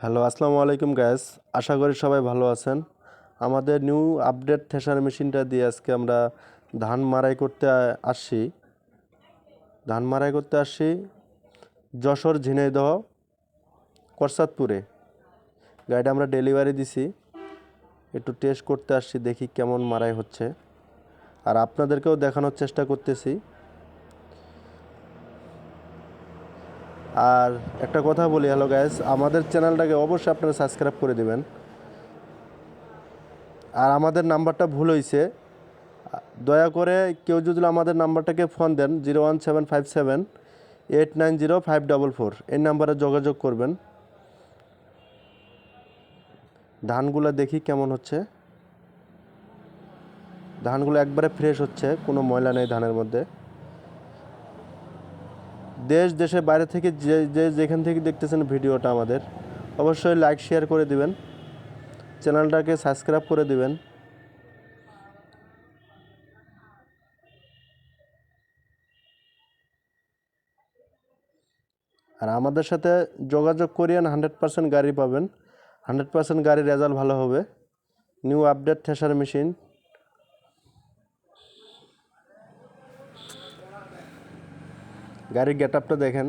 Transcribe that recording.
Hello, আসসালামু আলাইকুম gas আশা করি সবাই ভালো আছেন। আমাদের নিউ আপডেট থ্রেশার মেশিনটা দিয়ে আজকে আমরা ধান মারাই করতে আ- আসছি। ধান মারাই করতে আসছি যশোর ঝিনাইদহ করসাদপুরে গাড়িটা আমরা ডেলিভারি দিছি। একটু টেস্ট করতে আসছি, দেখি কেমন মারাই হচ্ছে। আর আপনাদেরকেও দেখানোর চেষ্টা করতেছি। আর একটা কথা বলি হ্যালো গ্যাস আমাদের চ্যানেলটাকে অবশ্যই আপনারা সাবস্ক্রাইব করে দেবেন। আর আমাদের নাম্বারটা ভুল হয়েছে দয়া করে কেউ যদি আমাদের নাম্বারটাকে ফোন দেন zero one seven five seven eight nine zero five double four এই নাম্বারে যোগাযোগ করবেন। ধানগুলো দেখি কেমন হচ্ছে। ধানগুলো একবারে ফ্রেশ হচ্ছে, কোনো ময়লা নেই ধানের মধ্যে। দেশ, দেশের বাইরে থেকে যে যে, যেখান থেকে দেখতেছেন ভিডিওটা আমাদের, অবশ্যই লাইক শেয়ার করে দিবেন। চ্যানেলটাকে সাবস্ক্রাইব করে দিবেন। আর আমাদের সাথে যোগাযোগ করিয়েন হান্ড্রেড পার্সেন্ট গাড়ি পাবেন। হান্ড্রেড পার্সেন্ট গাড়ির রেজাল্ট ভালো হবে। নিউ আপডেট থ্রেশার মেশিন গাড়ির গেট আপটা দেখেন।